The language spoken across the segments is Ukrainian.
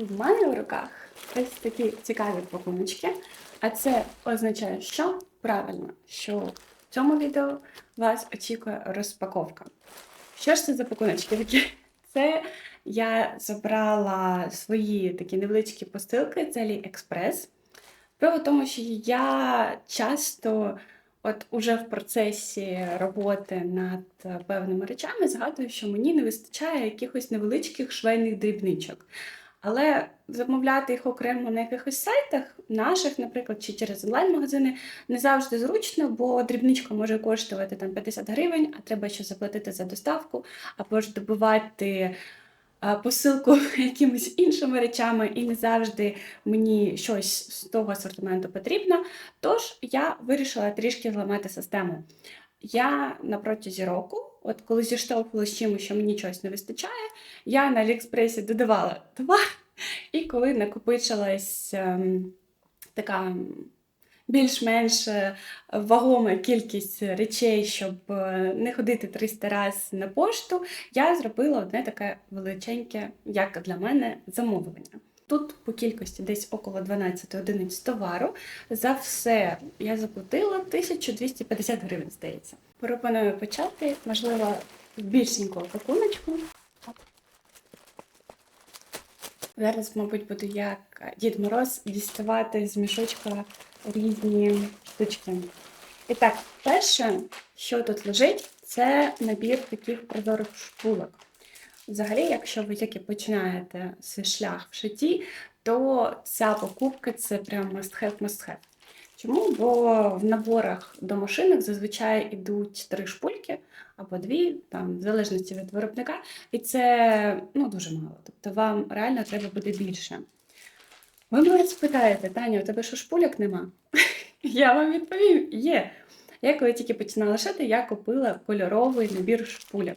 В мене в руках ось такі цікаві пакуночки. А це означає, що правильно, що в цьому відео вас очікує розпаковка. Що ж це за пакуночки такі? Це я забрала свої такі невеличкі посилки з AliExpress. В тому, що я часто, от уже в процесі роботи над певними речами, згадую, що мені не вистачає якихось невеличких швейних дрібничок. Але замовляти їх окремо на якихось сайтах, наших, наприклад, чи через онлайн-магазини, не завжди зручно, бо дрібничка може коштувати там 50 гривень, а треба ще заплатити за доставку, або ж добувати посилку якимись іншими речами, і не завжди мені щось з того асортименту потрібно. Тож я вирішила трішки зламати систему. Я на протязі року, от коли зіштовхувалася з чимось, що мені чогось не вистачає, я на Аліекспресі додавала товар, і коли накопичилась ем, така більш-менш е, вагома кількість речей, щоб е, не ходити 300 разів на пошту, я зробила одне таке величеньке, як для мене, замовлення. Тут по кількості десь около 12 одиниць товару. За все я заплатила 1250 гривень, здається. Пропоную почати, можливо, з більшенького пакуночку. Зараз, мабуть, буду як Дід Мороз діставати з мішочка різні штучки. І так, перше, що тут лежить, це набір таких прозорих шпулок. Взагалі, якщо ви тільки починаєте свій шлях в шитті, то ця покупка це прям must-have, must-have. Чому? Бо в наборах до машинок зазвичай йдуть три шпульки або дві, там, в залежності від виробника, і це ну, дуже мало. Тобто вам реально треба буде більше. Ви мене спитаєте, Таня, у тебе що шпуляк нема? Я вам відповім, є. Я коли тільки починала шити, я купила кольоровий набір шпуляк.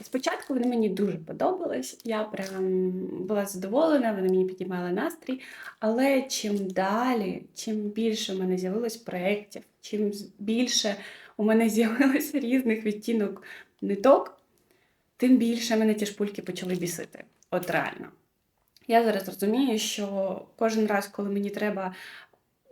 І спочатку вони мені дуже подобались, я прям була задоволена, вони мені підіймали настрій. Але чим далі, чим більше в мене з'явилось проєктів, чим більше у мене з'явилося різних відтінок ниток, тим більше мене ті шпульки почали бісити. От реально. Я зараз розумію, що кожен раз, коли мені треба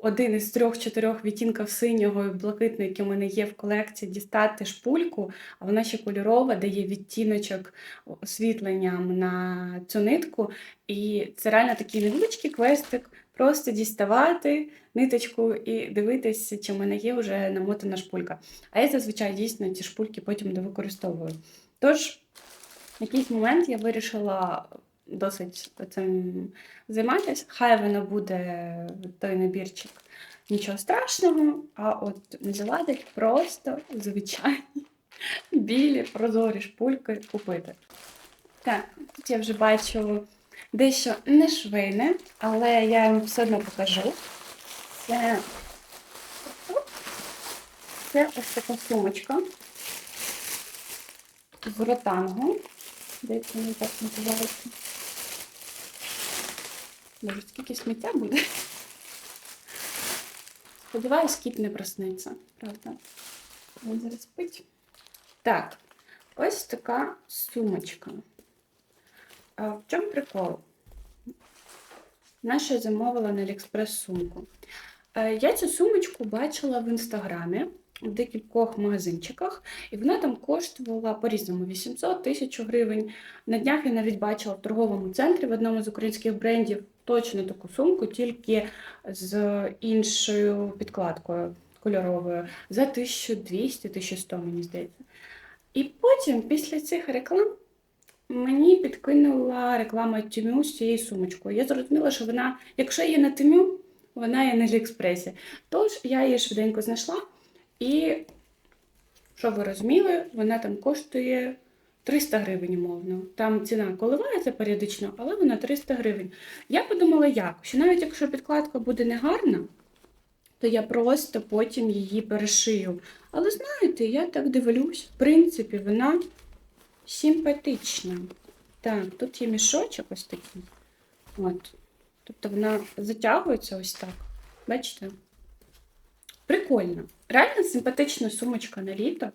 один із трьох-чотирьох відтінків синього і блакитного, які в мене є в колекції, дістати шпульку, а вона ще кольорова, дає відтіночок освітленням на цю нитку. І це реально такий невеличкий квестик. Просто діставати ниточку і дивитися, чи в мене є вже намотана шпулька. А я зазвичай дійсно ці шпульки потім довикористовую. Тож, в якийсь момент я вирішила досить цим займатися. Хай воно буде той набірчик нічого страшного, а от не завадить просто звичайні білі прозорі шпульки купити. Так, тут я вже бачу дещо не швейне, але я вам все одно покажу. Це, це ось така сумочка з ротангу. Десь вони так називаються. Боже, скільки сміття буде. Сподіваюсь, кіт не проснеться, правда? Він зараз спить. Так, ось така сумочка. А в чому прикол? Наша замовила на Аліекспрес сумку. Е, Я цю сумочку бачила в інстаграмі в декількох магазинчиках, і вона там коштувала по-різному 800 1000 гривень. На днях я навіть бачила в торговому центрі в одному з українських брендів точно таку сумку, тільки з іншою підкладкою кольоровою за 1200-1100, мені здається. І потім, після цих реклам, мені підкинула реклама Тімю з цією сумочкою. Я зрозуміла, що вона, якщо є на Тімю, вона є на Аліекспресі. Тож я її швиденько знайшла. І, що ви розуміли, вона там коштує 300 гривень, умовно. Там ціна коливається періодично, але вона 300 гривень. Я подумала, як? Що навіть якщо підкладка буде негарна, то я просто потім її перешию. Але знаєте, я так дивлюсь, в принципі, вона симпатична. Так, тут є мішочок ось такий. От. Тобто вона затягується ось так. Бачите? Прикольно. Реально симпатична сумочка на літо.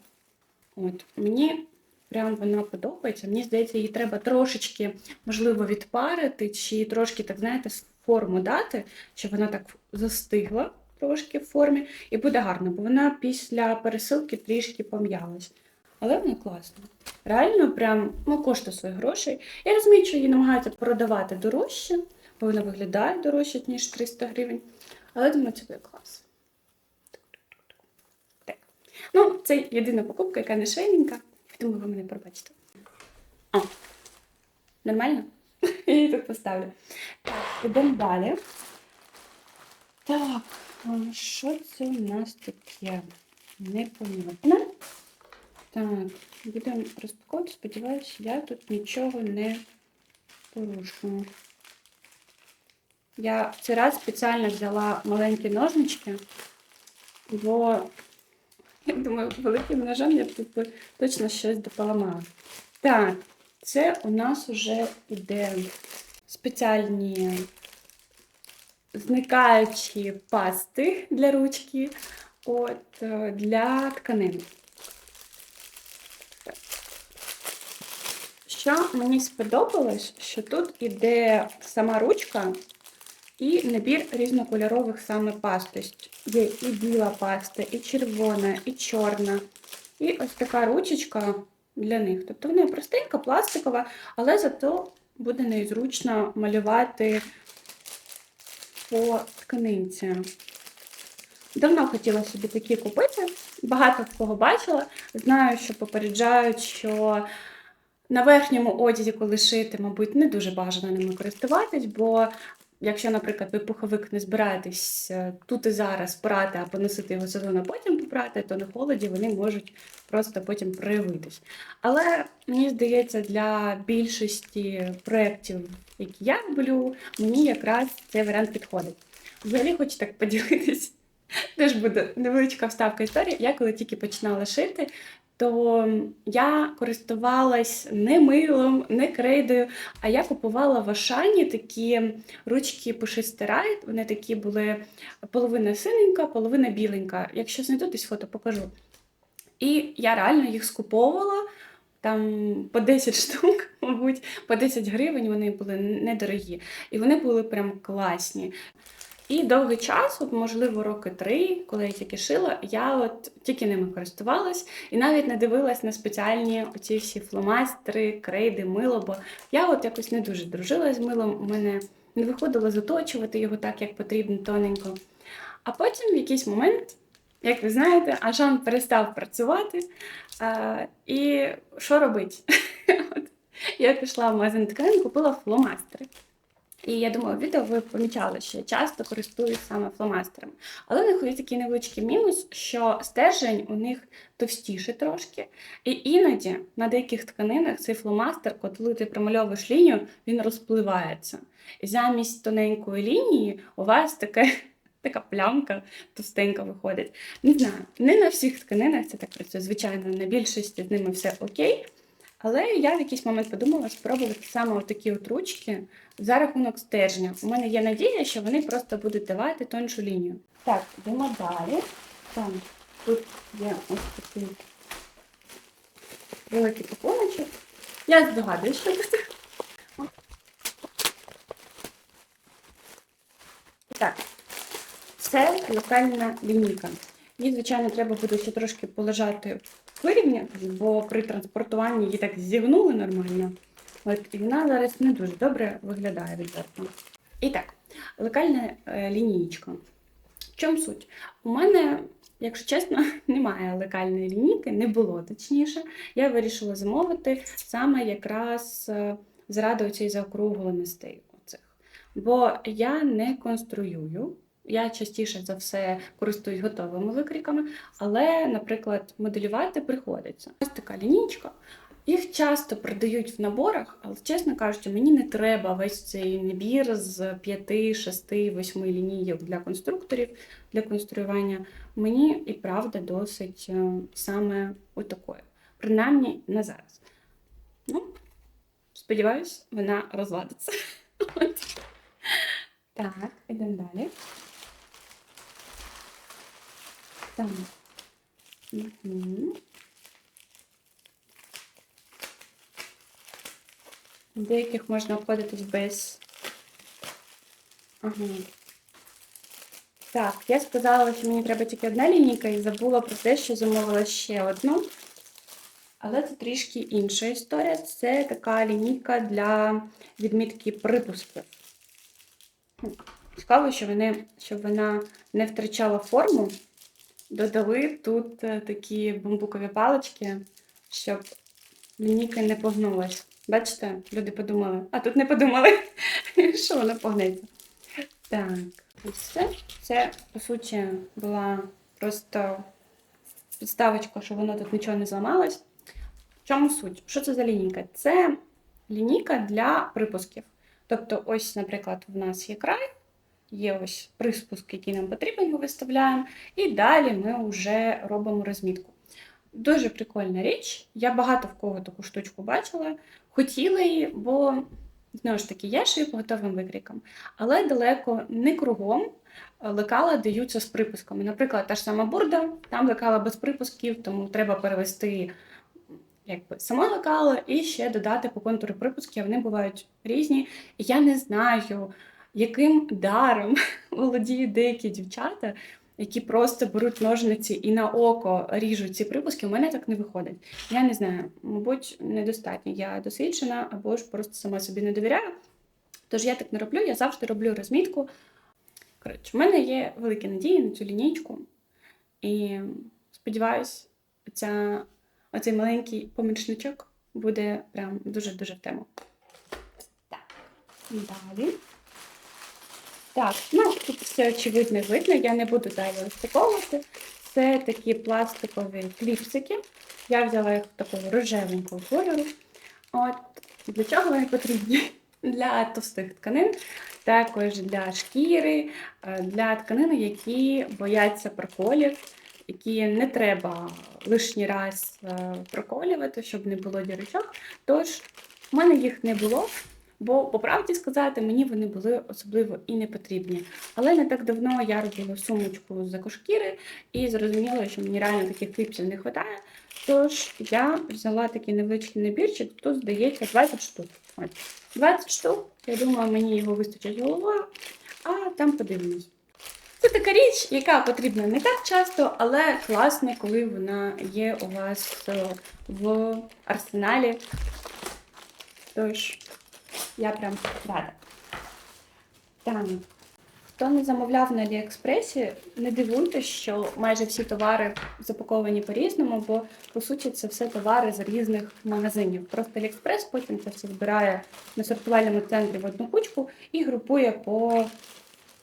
От. Мені Прям вона подобається. Мені здається, її треба трошечки, можливо, відпарити, чи трошки, так знаєте, форму дати, щоб вона так застигла трошки в формі, і буде гарно, бо вона після пересилки трішки пом'ялась. Але вона класна. Реально, прям ну, коштує свої гроші. Я розумію, що її намагаються продавати дорожче, бо вона виглядає дорожче, ніж 300 гривень. Але думаю, це буде клас. Так. Ну, це єдина покупка, яка не швейненька, тому ви мене пробачите. О, нормально? Я її тут поставлю. Так, ідемо далі. Так, що це у нас таке? Непонятне. Так, будемо розпаковувати. Сподіваюся, я тут нічого не порушую. Я в цей раз спеціально взяла маленькі ножнички, бо я думаю, великим ножем я тут точно щось дополамала. Так, це у нас вже іде спеціальні зникаючі пасти для ручки от, е, для тканин. Що мені сподобалось, що тут іде сама ручка і набір різнокольорових саме паст. Тобто Є і біла паста, і червона, і чорна. І ось така ручечка для них. Тобто вона простенька, пластикова, але зато буде незручно малювати по тканинці. Давно хотіла собі такі купити. Багато в кого бачила. Знаю, що попереджають, що на верхньому одязі, коли шити, мабуть, не дуже бажано ними користуватись, бо якщо, наприклад, ви пуховик не збираєтесь е, тут і зараз прати, а поносити його сезон, а потім попрати, то на холоді вони можуть просто потім проявитись. Але мені здається, для більшості проєктів, які я люблю, мені якраз цей варіант підходить. Взагалі хочу так поділитись. Теж буде невеличка вставка історії. Я коли тільки починала шити, то я користувалась не милом, не крейдою, а я купувала в Ашані такі ручки пушистирай. Вони такі були половина синенька, половина біленька. Якщо знайду десь фото, покажу. І я реально їх скуповувала. Там по 10 штук, мабуть, по 10 гривень вони були недорогі. І вони були прям класні. І довгий час, от, можливо, роки три, коли я тільки шила, я от тільки ними користувалась і навіть не дивилась на спеціальні оці всі фломастери, крейди, мило, бо я от якось не дуже дружила з милом, у мене не виходило заточувати його так, як потрібно, тоненько. А потім в якийсь момент, як ви знаєте, Ажан перестав працювати. А, І що робити? Я пішла в магазин тканин, купила фломастери. І я думаю, відео ви помічали, що я часто користуюсь саме фломастерами. Але у них є такий невеличкий мінус, що стержень у них товстіше трошки. І іноді на деяких тканинах цей фломастер, коли ти промальовуєш лінію, він розпливається. І замість тоненької лінії у вас таке. Така плямка товстенька виходить. Не знаю, не на всіх тканинах це так працює. Звичайно, на більшості з ними все окей. Але я в якийсь момент подумала спробувати саме такі от ручки за рахунок стержня. У мене є надія, що вони просто будуть давати тоншу лінію. Так, йдемо далі. Там, тут є ось такий великий пакуночок. Я здогадуюсь, що це. Так, це локальна лінійка. Їй, звичайно, треба буде ще трошки полежати в вирівні, бо при транспортуванні її так зігнули нормально. От, і вона зараз не дуже добре виглядає відверто. І так, локальна е, лінійка. В чому суть? У мене, якщо чесно, немає локальної лінійки, не було точніше. Я вирішила замовити саме якраз е, заради цієї заокругленостей. Бо я не конструюю. Я частіше за все користуюсь готовими викріками, але, наприклад, моделювати приходиться. Ось така лінійка. Їх часто продають в наборах, але, чесно кажучи, мені не треба весь цей набір з 5, 6, 8 лінійок для конструкторів для конструювання. Мені і правда досить е, саме отакою. Принаймні на зараз. Ну, сподіваюсь, вона розладиться. Так, ідемо далі. Так. Угу. Деяких можна обходитись без. Ага. Так, я сказала, що мені треба тільки одна лінійка і забула про те, що замовила ще одну. Але це трішки інша історія. Це така лінійка для відмітки припусків. Цікаво, що, вони, щоб вона не втрачала форму. Додали тут е, такі бамбукові палички, щоб лінійка не погнулась. Бачите, люди подумали, а тут не подумали, що вона погнеться. Так, і все. Це, по суті, була просто підставочка, що воно тут нічого не зламалось. В чому суть? Що це за лінійка? Це лінійка для припусків. Тобто, ось, наприклад, в нас є край, є ось приспуск, який нам потрібен, ми виставляємо, і далі ми вже робимо розмітку. Дуже прикольна річ. Я багато в кого таку штучку бачила. Хотіла її, бо знову ж таки, я шию по готовим викрійкам, але далеко не кругом лекала даються з припусками. Наприклад, та ж сама бурда, там лекала без припусків, тому треба перевести якби саме лекало і ще додати по контуру припусків. Вони бувають різні. Я не знаю, яким даром володіють деякі дівчата, які просто беруть ножниці і на око ріжуть ці припуски. У мене так не виходить. Я не знаю, мабуть, недостатньо. Я досвідчена або ж просто сама собі не довіряю. Тож я так не роблю, я завжди роблю розмітку. Коротше, в мене є великі надії на цю лінійку. І сподіваюсь, ця, оцей маленький помічничок буде прям дуже-дуже в тему. Так, далі. Так, ну тут все очевидно видно, я не буду далі розпаковувати. Це такі пластикові кліпсики. Я взяла їх такого рожевенького кольору. От, для чого вони потрібні? Для товстих тканин, також для шкіри, е, для тканин, які бояться проколів, які не треба лишній раз е, проколювати, щоб не було дірочок. Тож, в мене їх не було. Бо, по правді сказати, мені вони були особливо і не потрібні. Але не так давно я робила сумочку з екошкіри і зрозуміла, що мені реально таких кліпсів не вистачає. Тож я взяла такий невеличкий набірчик, тут здається 20 штук. От. 20 штук, я думаю, мені його вистачить головою, а там подивимось. Це така річ, яка потрібна не так часто, але класно, коли вона є у вас в арсеналі. Тож, я прям рада. Так. Хто не замовляв на Аліекспресі, не дивуйтесь, що майже всі товари запаковані по-різному, бо по суті це все товари з різних магазинів. Просто Аліекспрес потім це все збирає на сортувальному центрі в одну кучку і групує по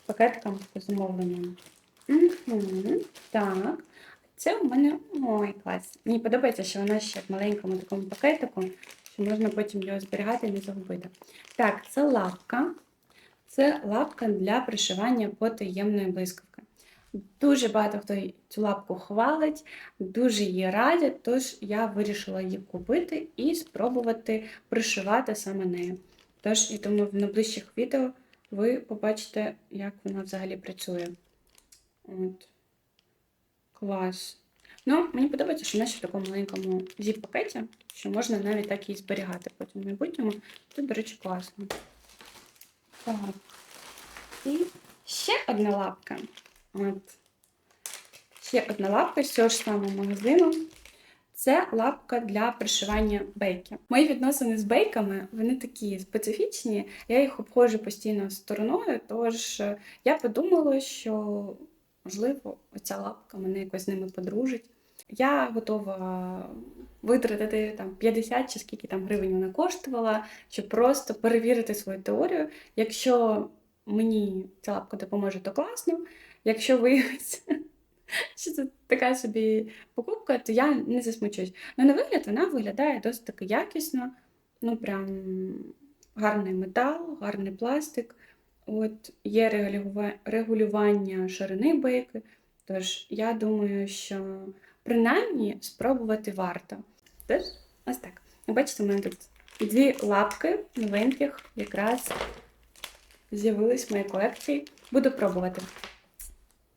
пакеткам по замовленням. Угу. Так. Це у мене ой, клас. Мені подобається, що вона ще в маленькому такому пакетику, що можна потім його зберігати і не загубити. Так, це лапка. Це лапка для пришивання потаємної блискавки. Дуже багато хто цю лапку хвалить, дуже її радять, тож я вирішила її купити і спробувати пришивати саме нею. Тож, я думаю, в найближчих відео ви побачите, як вона взагалі працює. От. Клас. Ну, мені подобається, що ще в такому маленькому зіп-пакеті, що можна навіть так її зберігати потім в майбутньому. Це, до речі, класно. Так. І ще одна лапка. От. Ще одна лапка з цього ж самого магазину. Це лапка для пришивання бейків. Мої відносини з бейками вони такі специфічні. Я їх обходжу постійно стороною, тож я подумала, що можливо оця лапка мене якось з ними подружить. Я готова витратити там 50 чи скільки там гривень вона коштувала, щоб просто перевірити свою теорію. Якщо мені ця лапка допоможе, то класно. Якщо виявиться, що це така собі покупка, то я не засмучусь. Ну, на вигляд вона виглядає досить таки якісно. Ну, прям гарний метал, гарний пластик. От Є регулювання ширини бейки. Тож, я думаю, що принаймні спробувати варто. Тож, ось так. Бачите, у мене тут дві лапки новеньких якраз з'явились в моїй колекції. Буду пробувати.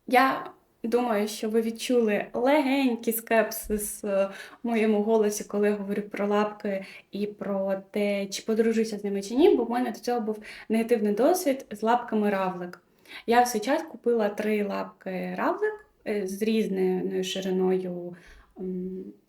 Я думаю, що ви відчули легенький скепсис в моєму голосі, коли я говорю про лапки і про те, чи подружуся з ними чи ні, бо в мене до цього був негативний досвід з лапками равлик. Я в свій час купила три лапки равлик з різною шириною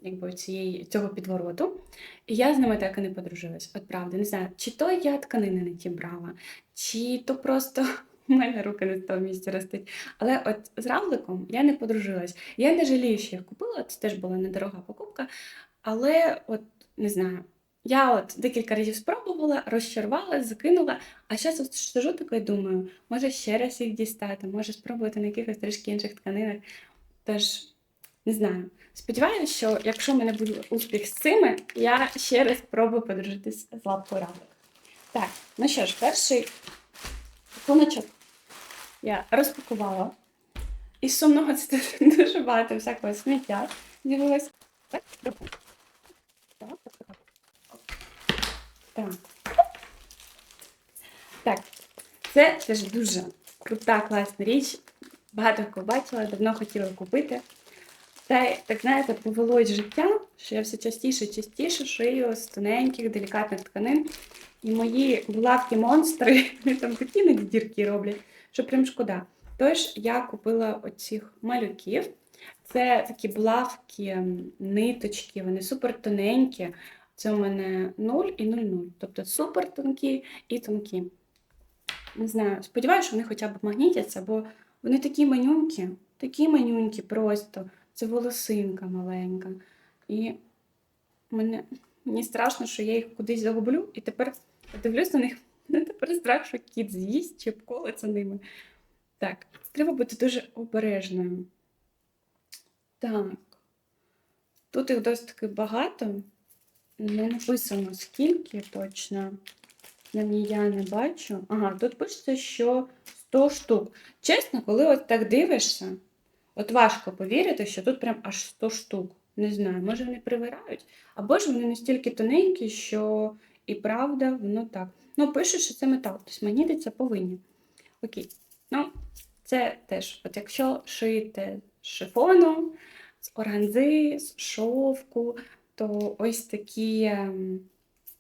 якби, цієї, цього підвороту. І я з ними так і не подружилась. От правда, не знаю, чи то я тканини не ті брала, чи то просто у мене руки не з того місця ростуть. Але от з равликом я не подружилась. Я не жалію, що їх купила, це теж була недорога покупка. Але от не знаю. Я от декілька разів спробувала, розчарувала, закинула, а зараз от сижу така і думаю, може ще раз їх дістати, може спробувати на якихось трішки інших тканинах. Тож, не знаю. Сподіваюся, що якщо в мене буде успіх з цими, я ще раз спробую подружитись з лапкою равлик. Так, ну що ж, перший пакуночок я розпакувала. І сумного це дуже- багато всякого сміття з'явилось так. Так. Так, це теж дуже крута, класна річ. Багато кого бачила, давно хотіла купити. Та так знаєте, повелось життя, що я все частіше і частіше шию з тоненьких, делікатних тканин. І мої булавки монстри вони там такі іноді дірки роблять, що прям шкода. Тож я купила оцих малюків. Це такі булавки, ниточки, вони супер тоненькі. Це у мене 0 і 0,0. Тобто супер тонкі і тонкі. Не знаю, сподіваюся, що вони хоча б магнітяться, бо вони такі манюнькі, такі манюнькі просто. Це волосинка маленька. І мене, мені страшно, що я їх кудись загублю, і тепер дивлюсь на них. Мене тепер страх, що кіт з'їсть чи обколиться ними. Так, треба бути дуже обережною. Так. Тут їх досить таки багато. Не написано скільки точно. Ній я не бачу. Ага, тут пишеться, що 100 штук. Чесно, коли от так дивишся, от важко повірити, що тут прям аж 100 штук. Не знаю, може вони привирають, або ж вони настільки тоненькі, що і правда, воно так. Ну, пише, що це метал, тобто магнітиться повинні. Окей. Ну, це теж, от якщо шити з шифону, з органзи, з шовку, то ось такі ем,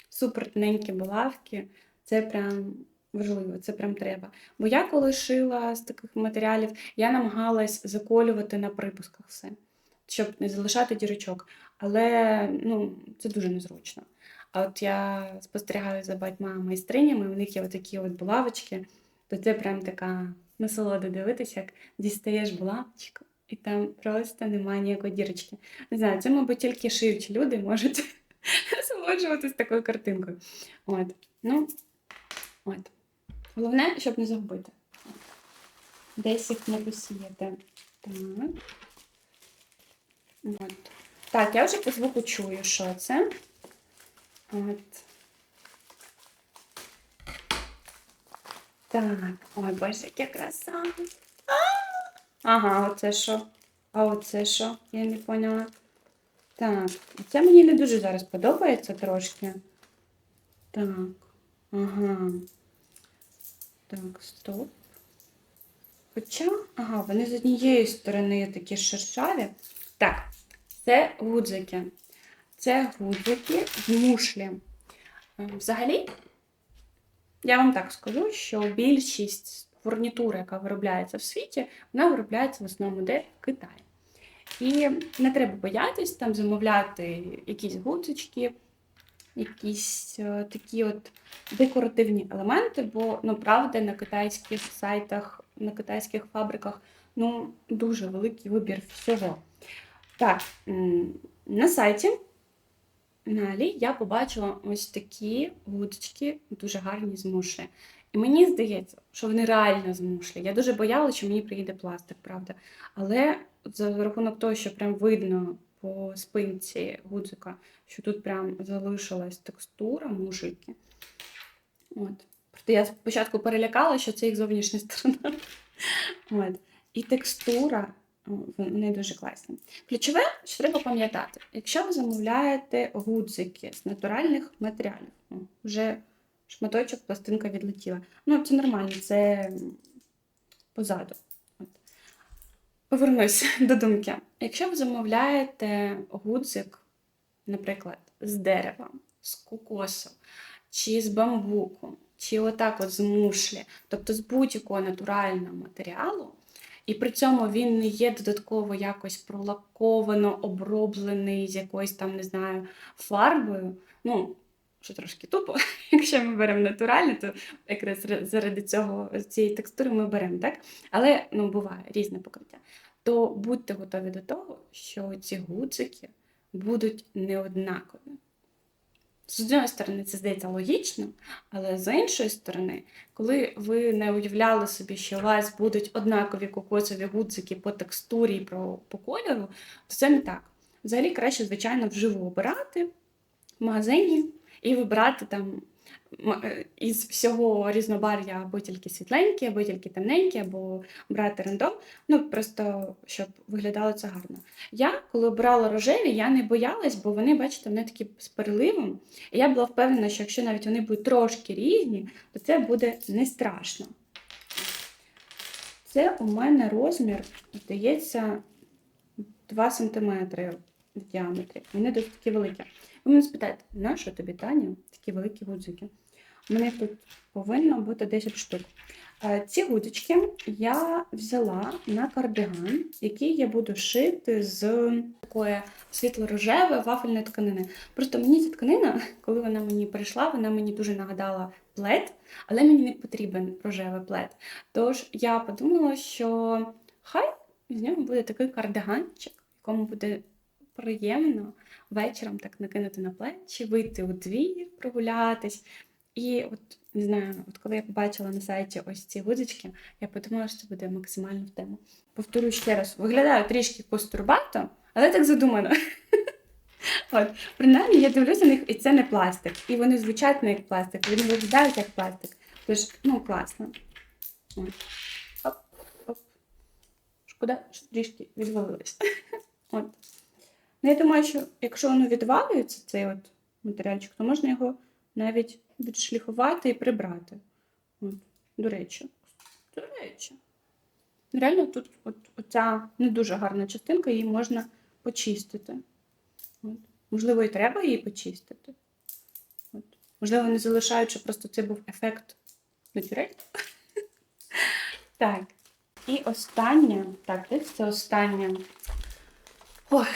супер тоненькі булавки, це прям важливо, це прям треба. Бо я коли шила з таких матеріалів, я намагалась заколювати на припусках все, щоб не залишати дірочок. Але ну, це дуже незручно. А от я спостерігаю за багатьма майстринями, у них є такі от булавочки, то це прям така насолода дивитися, як дістаєш булавочку, і там просто немає ніякої дірочки. Не знаю, це, мабуть, тільки шиючі люди можуть насолоджуватися такою картинкою. От. Ну, от. Головне, щоб не загубити. Десь їх не посіяти. Так. От. Так, я вже по звуку чую, що це. От. Так, ой, боже, яка краса. Ага, оце що? А оце що? Я не поняла. Так, це мені не дуже зараз подобається трошки. Так, ага. Так, стоп. Хоча, ага, вони з однієї сторони такі шершаві. Так, це гудзики. Це гудзики з мушлі. Ем, Взагалі, я вам так скажу, що більшість фурнітури, яка виробляється в світі, вона виробляється в основному де в Китаї. І не треба боятись там замовляти якісь гудзички, якісь е, такі от декоративні елементи, бо ну правда на китайських сайтах, на китайських фабриках ну дуже великий вибір всього. Так, на сайті на Алі я побачила ось такі гудзички, дуже гарні з мушлі. І мені здається, що вони реально з мушлі. Я дуже боялася, що мені приїде пластик, правда. Але за рахунок того, що прям видно по спинці гудзика, що тут прям залишилась текстура мушельки. От. Просто я спочатку перелякала, що це їх зовнішня сторона. От. І текстура, вони дуже класні. Ключове, що треба пам'ятати, якщо ви замовляєте гудзики з натуральних матеріалів, вже шматочок, пластинка відлетіла. Ну, це нормально, це позаду. От. Повернусь до думки. Якщо ви замовляєте гудзик, наприклад, з дерева, з кокосу, чи з бамбуку, чи отак от з мушлі, тобто з будь-якого натурального матеріалу, і при цьому він не є додатково якось пролаковано, оброблений з якоюсь там, не знаю, фарбою. Ну, що трошки тупо, якщо ми беремо натуральне, то якраз заради цього цієї текстури ми беремо, так? Але ну, буває різне покриття. То будьте готові до того, що ці гудзики будуть неоднакові. З однієї сторони, це здається логічно, але з іншої сторони, коли ви не уявляли собі, що у вас будуть однакові кокосові гудзики по текстурі і по, кольору, то це не так. Взагалі краще, звичайно, вживу обирати в магазині і вибирати там е, із всього різнобар'я або тільки світленькі, або тільки темненькі, або брати рандом. Ну просто щоб виглядало це гарно. Я, коли обирала рожеві, я не боялась, бо вони, бачите, вони такі з переливом. І я була впевнена, що якщо навіть вони будуть трошки різні, то це буде не страшно. Це у мене розмір, здається, 2 см в діаметрі. Вони досить такі великі. Ви мене спитаєте, на що тобі, Таня, такі великі гудзики? У мене тут повинно бути 10 штук. Е, Ці гудзички я взяла на кардиган, який я буду шити з такої світло-рожевої вафельної тканини. Просто мені ця тканина, коли вона мені прийшла, вона мені дуже нагадала плед, але мені не потрібен рожевий плед. Тож я подумала, що хай з нього буде такий кардиганчик, якому буде приємно вечором так накинути на плечі, вийти у двір, прогулятись. І от не знаю, от коли я побачила на сайті ось ці гудзички, я подумала, що це буде максимально в тему. Повторюю ще раз, виглядає трішки кострубато, але так задумано. От, принаймні, я дивлюся на них, і це не пластик. І вони звучать не як пластик, вони виглядають як пластик. Тож, ну, класно. Оп, оп. Шкода, що трішки відвалилось. От. Ну, я думаю, що якщо воно відвалюється, цей от матеріальчик, то можна його навіть відшліфувати і прибрати. От. До речі. До речі. Реально тут от, оця не дуже гарна частинка, її можна почистити. От. Можливо, і треба її почистити. От. Можливо, не залишаючи, просто це був ефект натюрель. Так. І останнє. Так, це останнє? Ох.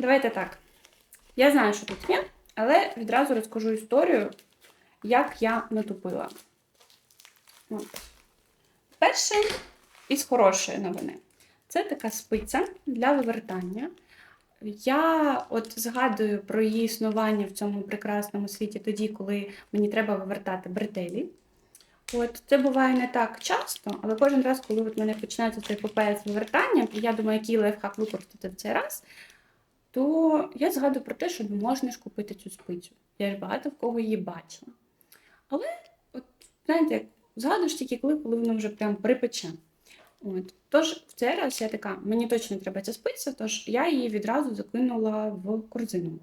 Давайте так. Я знаю, що тут є, але відразу розкажу історію, як я натупила. Перше із хорошої новини. Це така спиця для вивертання. Я от згадую про її існування в цьому прекрасному світі тоді, коли мені треба вивертати бретелі. От це буває не так часто, але кожен раз, коли от мене починається цей епопея з вивертанням, я думаю, який лайфхак використати в цей раз, то я згадую про те, що можна ж купити цю спицю. Я ж багато в кого її бачила. Але, от, знаєте, як згадуєш тільки коли, коли воно вже прям припече. От. Тож в цей раз я така, мені точно треба ця спиця, тож я її відразу закинула в корзину.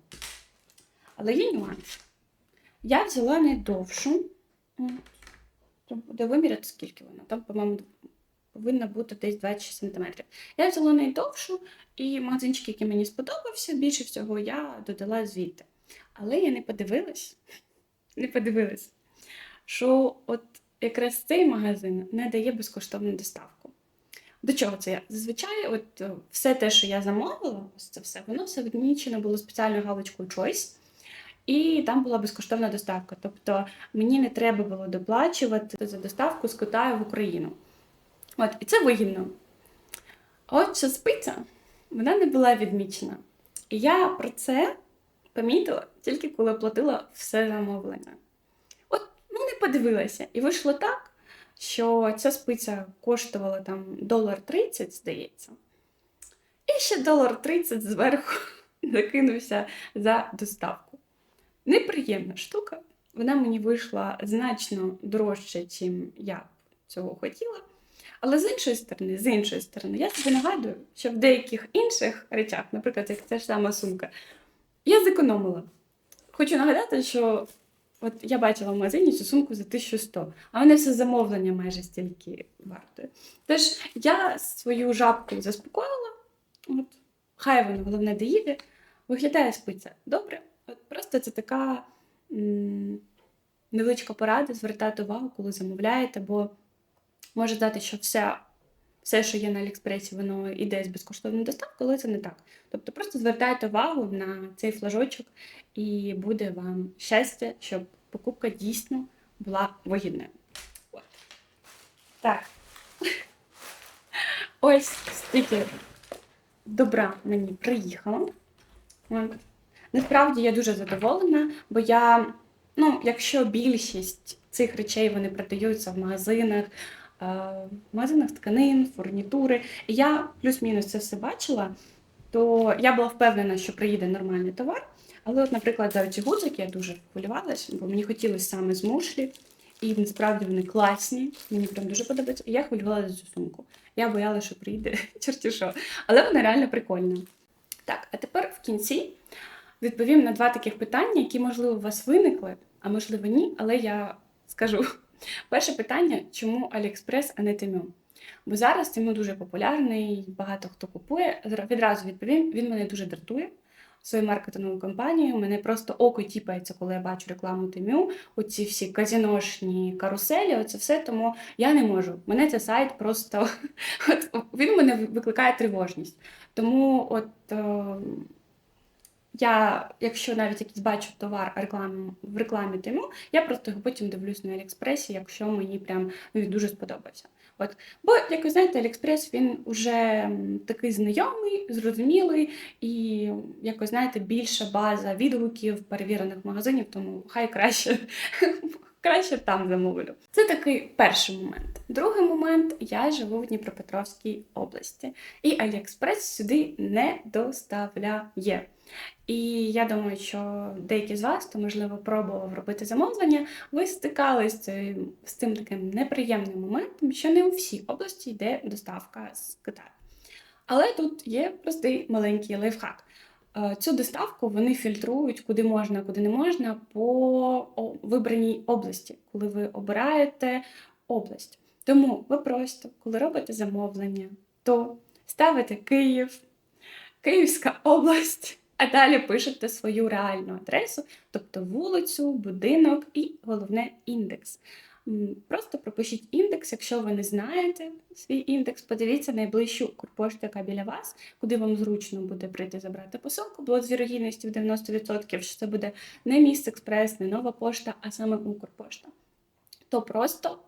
Але є нюанс. Я взяла найдовшу. Там буде виміряти, скільки вона. Там, по-моєму, повинна бути десь 20 см. Я взяла найдовшу, і магазинчик, який мені сподобався, більше всього я додала звідти. Але я не подивилась, не подивилась, що от якраз цей магазин не дає безкоштовну доставку. До чого це я? Зазвичай, от е, все те, що я замовила, ось це все, воно все відмічено було спеціальною галочкою Choice. І там була безкоштовна доставка. Тобто мені не треба було доплачувати за доставку з Китаю в Україну. От, і це вигідно. А от ця спиця, вона не була відмічена. І я про це помітила тільки коли оплатила все замовлення. От, ну не подивилася. І вийшло так, що ця спиця коштувала там долар 30, здається. І ще долар 30 зверху закинувся за доставку. Неприємна штука. Вона мені вийшла значно дорожче, чим я цього хотіла. Але з іншої сторони, з іншої сторони, я собі нагадую, що в деяких інших речах, наприклад, як ця ж сама сумка, я зекономила. Хочу нагадати, що От я бачила в магазині цю сумку за 1100, а вони все замовлення майже стільки вартує. Тож я свою жабку заспокоїла. От, хай воно головне доїде. Виглядає спиться добре. От просто це така м, невеличка порада звертати увагу, коли замовляєте, бо може здати, що все, все, що є на Аліекспресі, воно йде з безкоштовною доставкою, але це не так. Тобто просто звертайте увагу на цей флажочок, і буде вам щастя, щоб покупка дійсно була вигідною. От. Так. Ось стільки добра мені приїхало. Насправді я дуже задоволена, бо я, ну, якщо більшість цих речей вони продаються в магазинах, магазинах тканин, фурнітури, і я плюс-мінус це все бачила, то я була впевнена, що приїде нормальний товар. Але, от, наприклад, за ці гудзики я дуже хвилювалася, бо мені хотілося саме з мушлі, і насправді вони класні, мені прям дуже подобається. І я хвилювалася за цю сумку. Я боялася, що прийде чорті що. Але вона реально прикольна. Так, а тепер в кінці відповім на два таких питання, які, можливо, у вас виникли, а можливо, ні, але я скажу. Перше питання: чому Аліекспрес, а не Тему? Бо зараз Тему дуже популярний, багато хто купує. Відразу відповім, він мене дуже дратує. Свою маркетингову кампанію. Мене просто око тіпається, коли я бачу рекламу Тему, оці всі казіношні каруселі, оце все. Тому я не можу. Мене цей сайт просто от, він мене викликає тривожність. Тому от е, я, якщо навіть якийсь бачу товар рекламу, в рекламі Тему, я просто його потім дивлюсь на Аліекспресі, якщо мені прям ну, він дуже сподобався. От. Бо, як ви знаєте, Аліекспрес він уже такий знайомий, зрозумілий, і, як ви знаєте, більша база відгуків перевірених магазинів, тому хай краще. Краще там замовлю. Це такий перший момент. Другий момент я живу в Дніпропетровській області, і Аліекспрес сюди не доставляє. І я думаю, що деякі з вас, хто, можливо, пробував робити замовлення, ви стикались з цим таким неприємним моментом, що не у всій області йде доставка з Китаю. Але тут є простий маленький лайфхак. Е, Цю доставку вони фільтрують куди можна, куди не можна по вибраній області, коли ви обираєте область. Тому ви просто, коли робите замовлення, то ставите Київ, Київська область, а далі пишете свою реальну адресу, тобто вулицю, будинок і головне індекс. Просто пропишіть індекс, якщо ви не знаєте свій індекс, подивіться найближчу Укрпошту, яка біля вас, куди вам зручно буде прийти забрати посилку, бо з вірогідністю в 90%, що це буде не міст експрес, не нова пошта, а саме Укрпошта. То просто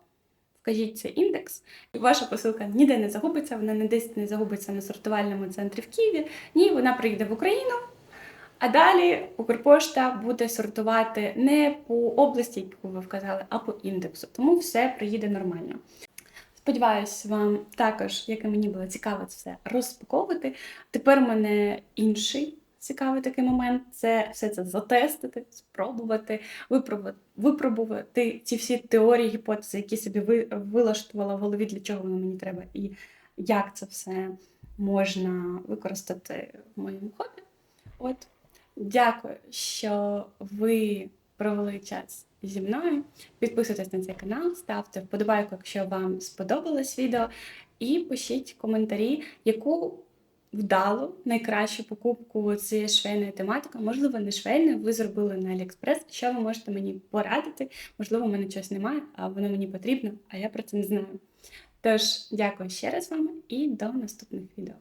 вкажіть цей індекс, і ваша посилка ніде не загубиться, вона не десь не загубиться на сортувальному центрі в Києві. Ні, вона прийде в Україну. А далі Укрпошта буде сортувати не по області, яку ви вказали, а по індексу. Тому все приїде нормально. Сподіваюсь, вам також, як і мені було цікаво це все розпаковувати. Тепер мене інший цікавий такий момент це все це затестити, спробувати, випробувати, випробувати ці всі теорії, гіпотези, які собі ви вилаштувала в голові, для чого воно мені треба, і як це все можна використати в моєму хобі. От, дякую, що ви провели час зі мною. Підписуйтесь на цей канал, ставте вподобайку, якщо вам сподобалось відео, і пишіть коментарі, яку вдалу найкращу покупку цієї швейної тематики, можливо, не швейної, ви зробили на Аліекспрес. Що ви можете мені порадити? Можливо, в мене чогось немає, а воно мені потрібно, а я про це не знаю. Тож, дякую ще раз вам і до наступних відео.